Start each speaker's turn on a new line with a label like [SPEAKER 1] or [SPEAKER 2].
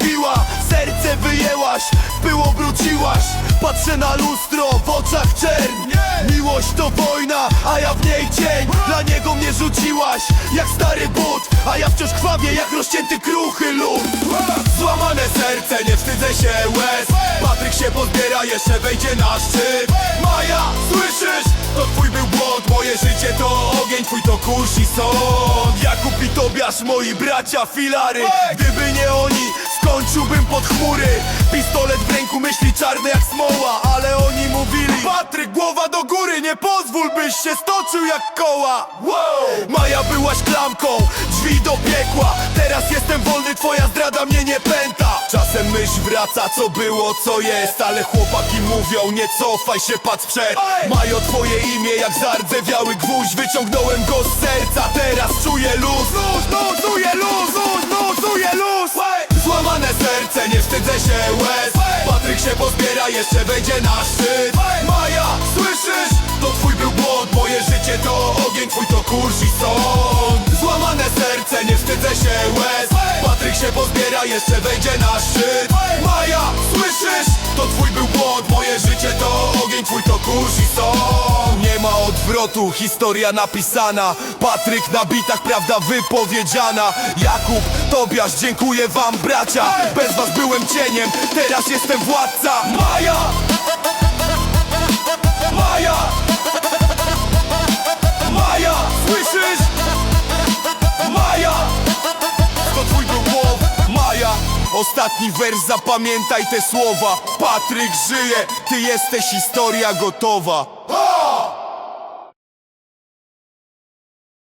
[SPEAKER 1] zepsuła Serce wyjęłaś, pył obróciłaś Patrzę na lustro, w oczach czerń. Miłość to wojna, a ja w niej cień. Dla niego mnie rzuciłaś, jak stary but. A ja wciąż krwawię, jak rozcięty kruchy lód. Złamane serce, nie wstydzę się łez. Patryk się pozbiera, jeszcze wejdzie na szczyt. Maja, słyszysz? To twój był błąd, moje życie to ogień. Twój to kurz i sąd. Jakub i Tobiasz, moi bracia filary. Gdyby nie oni, chmury Pistolet w ręku, myśli czarne jak smoła Ale oni mówili Patryk, głowa do góry, nie pozwól byś się stoczył jak koła. Maja byłaś klamką, drzwi do piekła. Teraz jestem wolny, twoja zdrada mnie nie pęta. Czasem myśl wraca, co było, co jest Ale chłopaki mówią, nie cofaj się, patrz przed. Mają twoje imię jak zardzewiały gwóźdź Wyciągnąłem go z serca, teraz czuję luz. Luz, luz, się łez. Patryk się pozbiera, jeszcze wejdzie na szczyt. Maja, słyszysz? To twój był błąd, moje życie to ogień Twój to kurz i sąd. Złamane serce, nie wstydzę się łez. Patryk się pozbiera, jeszcze wejdzie na szczyt. Maja, słyszysz? To twój był błąd, moje życie to ogień Twój to kurz i sąd historia napisana Patryk na bitach, prawda wypowiedziana Jakub, Tobiasz, dziękuję wam bracia Bez was byłem cieniem, teraz jestem władca Maja! Maja! Maja! Słyszysz? Maja! To twój był błąd, Maja Ostatni wers, zapamiętaj te słowa Patryk żyje, ty jesteś historia gotowa